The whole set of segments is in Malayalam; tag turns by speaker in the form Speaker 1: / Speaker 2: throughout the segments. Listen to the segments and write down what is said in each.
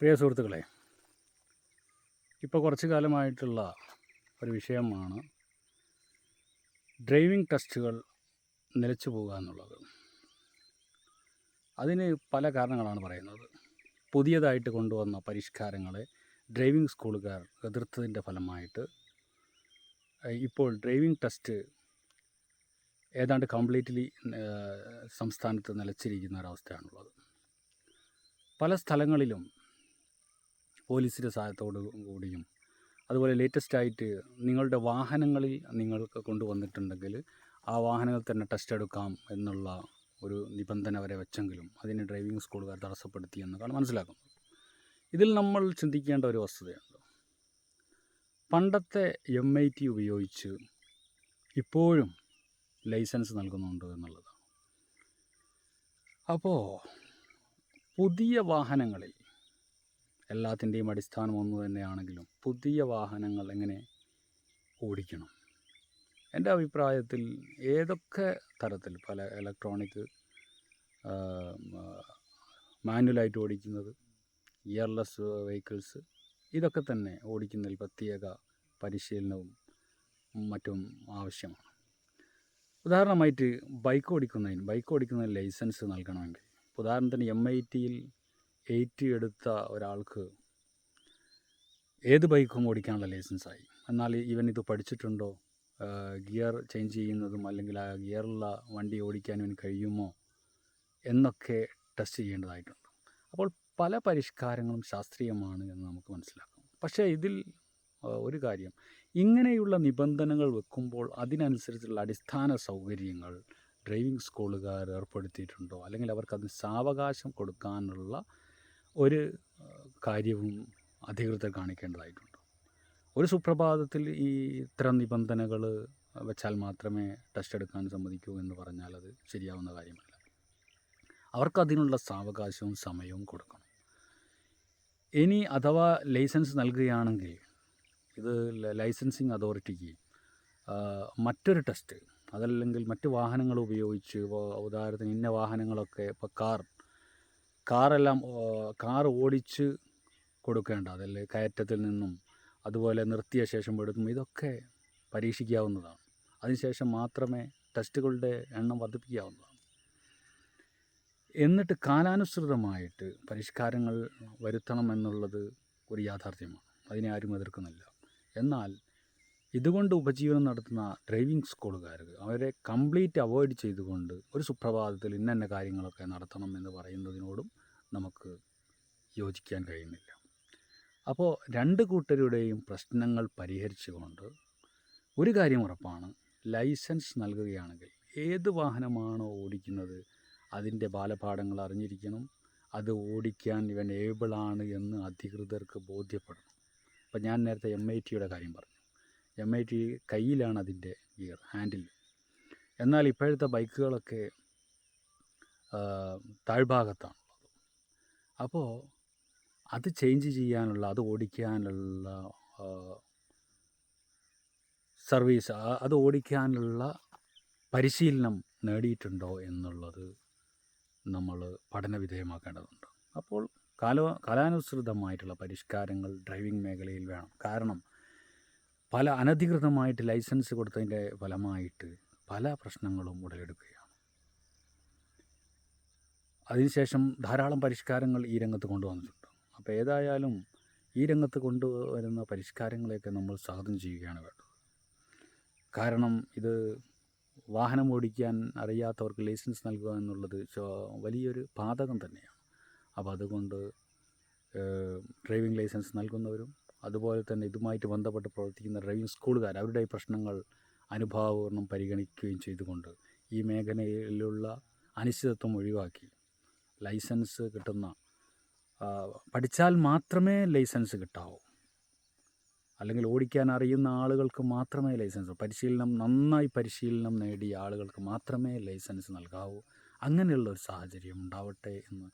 Speaker 1: പ്രിയ സുഹൃത്തുക്കളെ ഇപ്പോൾ കുറച്ച് കാലമായിട്ടുള്ള ഒരു വിഷയമാണ് ഡ്രൈവിംഗ് ടെസ്റ്റുകൾ നിലച്ചു പോകുക എന്നുള്ളത്. അതിന് പല കാരണങ്ങളാണ് പറയുന്നത്. പുതിയതായിട്ട് കൊണ്ടുവന്ന പരിഷ്കാരങ്ങളെ ഡ്രൈവിംഗ് സ്കൂളുകാർ എതിർത്തതിന്റെ ഫലമായിട്ട് ഇപ്പോൾ ഡ്രൈവിംഗ് ടെസ്റ്റ് ഏതാണ്ട് കംപ്ലീറ്റ്ലി സംസ്ഥാനത്ത് നിലച്ചിരിക്കുന്ന ഒരവസ്ഥയാണുള്ളത്. പല സ്ഥലങ്ങളിലും പോലീസിന്റെ സഹായത്തോടു കൂടിയും. അതുപോലെ ലേറ്റസ്റ്റ് ആയിട്ട് നിങ്ങളുടെ വാഹനങ്ങളിൽ നിങ്ങൾക്ക് കൊണ്ടുവന്നിട്ടുണ്ടെങ്കിൽ ആ വാഹനങ്ങൾ തന്നെ ടെസ്റ്റ് എടുക്കാം എന്നുള്ള ഒരു നിബന്ധന വരെ വെച്ചെങ്കിലും അതിന് ഡ്രൈവിംഗ് സ്കൂളുകാർ തടസ്സപ്പെടുത്തി എന്നതാണ് മനസ്സിലാക്കുന്നത്. ഇതിൽ നമ്മൾ ചിന്തിക്കേണ്ട ഒരു വസ്തുതയുണ്ട്. പണ്ടത്തെ എം ഐ ടി ഉപയോഗിച്ച് ഇപ്പോഴും ലൈസൻസ് നൽകുന്നുണ്ട് എന്നുള്ളതാണ്. അപ്പോൾ പുതിയ വാഹനങ്ങളിൽ എല്ലാത്തിന്റെയും അടിസ്ഥാനം ഒന്ന് തന്നെയാണെങ്കിലും പുതിയ വാഹനങ്ങൾ എങ്ങനെ ഓടിക്കണം? എന്റെ അഭിപ്രായത്തിൽ ഏതൊക്കെ തരത്തിൽ പല ഇലക്ട്രോണിക് മാനുവലായിട്ട് ഓടിക്കുന്നത് ഇയർലെസ് വെഹിക്കിൾസ് ഇതൊക്കെ തന്നെ ഓടിക്കുന്നതിൽ പ്രത്യേക പരിശീലനവും മറ്റും ആവശ്യമാണ്. ഉദാഹരണമായിട്ട് ബൈക്ക് ഓടിക്കുന്നതിന് ബൈക്ക് ഓടിക്കുന്നതിന് ലൈസൻസ് നൽകണമെങ്കിൽ ഉദാഹരണത്തിന് എം ഐ ടിയിൽ എയ്റ്റ് എടുത്ത ഒരാൾക്ക് ഏത് ബൈക്കും ഓടിക്കാനുള്ള ലൈസൻസായി? എന്നാൽ ഇവൻ ഇത് പഠിച്ചിട്ടുണ്ടോ? ഗിയർ ചേഞ്ച് ചെയ്യുന്നതും അല്ലെങ്കിൽ ആ ഗിയറുള്ള വണ്ടി ഓടിക്കാൻ ഇവന് കഴിയുമോ? എന്നൊക്കെ ടെസ്റ്റ് ചെയ്യേണ്ടതായിട്ടുണ്ട്. അപ്പോൾ പല പരിഷ്കാരങ്ങളും ശാസ്ത്രീയമാണ് എന്ന് നമുക്ക് മനസ്സിലാക്കാം. പക്ഷേ ഇതിൽ ഒരു കാര്യം. ഇങ്ങനെയുള്ള നിബന്ധനകൾ വെക്കുമ്പോൾ അതിനനുസരിച്ചുള്ള അടിസ്ഥാന സൗകര്യങ്ങൾ ഡ്രൈവിംഗ് സ്കൂളുകാർ ഏർപ്പെടുത്തിയിട്ടുണ്ടോ? അല്ലെങ്കിൽ അവർക്ക് അതിന് സാവകാശം കൊടുക്കാനുള്ള ഒരു കാര്യവും അധികൃതർ കാണിക്കേണ്ടതായിട്ടുണ്ട്. ഒരു സുപ്രഭാതത്തിൽ ഈ ഇത്തരം നിബന്ധനകൾ വെച്ചാൽ മാത്രമേ ടെസ്റ്റ് എടുക്കാൻ സമ്മതിക്കൂ എന്ന് പറഞ്ഞാൽ അത് ശരിയാവുന്ന കാര്യമല്ല. അവർക്കതിനുള്ള സാവകാശവും സമയവും കൊടുക്കണം. ഇനി അഥവാ ലൈസൻസ് നൽകുകയാണെങ്കിൽ ഇത് ലൈസൻസിങ് അതോറിറ്റിക്ക് മറ്റൊരു ടെസ്റ്റ് അതല്ലെങ്കിൽ മറ്റ് വാഹനങ്ങൾ ഉപയോഗിച്ച് ഉദാഹരണത്തിന് ഇന്ന വാഹനങ്ങളൊക്കെ ഇപ്പോൾ കാർ കാറെല്ലാം കാർ ഓടിച്ച് കൊടുക്കേണ്ട അതിൽ കയറ്റത്തിൽ നിന്നും അതുപോലെ നിർത്തിയ ശേഷം എടുക്കും ഇതൊക്കെ പരീക്ഷിക്കാവുന്നതാണ്. അതിനുശേഷം മാത്രമേ ടെസ്റ്റുകളുടെ എണ്ണം വർദ്ധിപ്പിക്കാവുന്നതാണ്. എന്നിട്ട് കാലാനുസൃതമായിട്ട് പരിഷ്കാരങ്ങൾ വരുത്തണം എന്നുള്ളത് ഒരു യാഥാർത്ഥ്യമാണ്. അതിനെ ആരും എതിർക്കുന്നില്ല. എന്നാൽ ഇതുകൊണ്ട് ഉപജീവനം നടത്തുന്ന ഡ്രൈവിംഗ് സ്കൂളുകാർ അവരെ കംപ്ലീറ്റ് അവോയ്ഡ് ചെയ്തുകൊണ്ട് ഒരു സുപ്രഭാതത്തിൽ ഇന്ന കാര്യങ്ങളൊക്കെ നടത്തണം എന്ന് പറയുന്നതിനോടും നമുക്ക് യോജിക്കാൻ കഴിയുന്നില്ല. അപ്പോൾ രണ്ട് കൂട്ടരുടെയും പ്രശ്നങ്ങൾ പരിഹരിച്ചുകൊണ്ട് ഒരു കാര്യം ഉറപ്പാണ്. ലൈസൻസ് നൽകുകയാണെങ്കിൽ ഏത് വാഹനമാണോ ഓടിക്കുന്നത് അതിന്റെ ബാലപാഠങ്ങൾ അറിഞ്ഞിരിക്കണം. അത് ഓടിക്കാൻ ഇവൻ ഏബിളാണ് എന്ന് അധികൃതർക്ക് ബോധ്യപ്പെടണം. അപ്പം ഞാൻ നേരത്തെ എം ഐ ടിയുടെ കാര്യം പറഞ്ഞു. എം ഐ ടി കയ്യിലാണ് അതിന്റെ ഗിയർ ഹാൻഡിൽ. എന്നാൽ ഇപ്പോഴത്തെ ബൈക്കുകളൊക്കെ താഴ്ഭാഗത്താണ്. അപ്പോൾ അത് ചേഞ്ച് ചെയ്യാനുള്ള അത് ഓടിക്കാനുള്ള സർവീസ് അത് ഓടിക്കാനുള്ള പരിശീലനം നേടിയിട്ടുണ്ടോ എന്നുള്ളത് നമ്മൾ പഠനവിധേയമാക്കേണ്ടതുണ്ട് അപ്പോൾ കാല കാലാനുസൃതമായിട്ടുള്ള പരിഷ്കാരങ്ങൾ ഡ്രൈവിംഗ് മേഖലയിൽ വേണം. കാരണം പല അനധികൃതമായിട്ട് ലൈസൻസ് കൊടുത്തതിന്റെ ഫലമായിട്ട് പല പ്രശ്നങ്ങളും ഉടലെടുക്കുകയാണ്. അതിനുശേഷം ധാരാളം പരിഷ്കാരങ്ങൾ ഈ രംഗത്ത് കൊണ്ടുവന്നിട്ടുണ്ട്. അപ്പോൾ ഏതായാലും ഈ രംഗത്ത് കൊണ്ടുവരുന്ന പരിഷ്കാരങ്ങളെയൊക്കെ നമ്മൾ സ്വാഗതം ചെയ്യുകയാണ് വേണ്ടത്. കാരണം ഇത് വാഹനം ഓടിക്കാൻ അറിയാത്തവർക്ക് ലൈസൻസ് നൽകുക എന്നുള്ളത് വലിയൊരു പാതകം തന്നെയാണ്. അപ്പോൾ അതുകൊണ്ട് ഡ്രൈവിംഗ് ലൈസൻസ് നൽകുന്നവരും അതുപോലെ തന്നെ ഇതുമായിട്ട് ബന്ധപ്പെട്ട് പ്രവർത്തിക്കുന്ന ഡ്രൈവിംഗ് സ്കൂളുകാർ അവരുടെ പ്രശ്നങ്ങൾ അനുഭാവപൂർണം പരിഗണിക്കുകയും ചെയ്തുകൊണ്ട് ഈ മേഖലയിലുള്ള അനിശ്ചിതത്വം ഒഴിവാക്കി. ലൈസൻസ് കിട്ടുന്ന പഠിച്ചാൽ മാത്രമേ ലൈസൻസ് കിട്ടാവൂ. അല്ലെങ്കിൽ ഓടിക്കാൻ അറിയുന്ന ആളുകൾക്ക് മാത്രമേ ലൈസൻസ് പരിശീലനം നന്നായി പരിശീലനം നേടിയ ആളുകൾക്ക് മാത്രമേ ലൈസൻസ് നൽകാവൂ. അങ്ങനെയുള്ള ഒരു സാഹചര്യം ഉണ്ടാവട്ടെ എന്ന്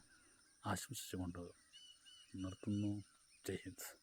Speaker 1: ആശംസിച്ചുകൊണ്ട് നിർത്തുന്നു. ജയ് ഹിന്ദ്.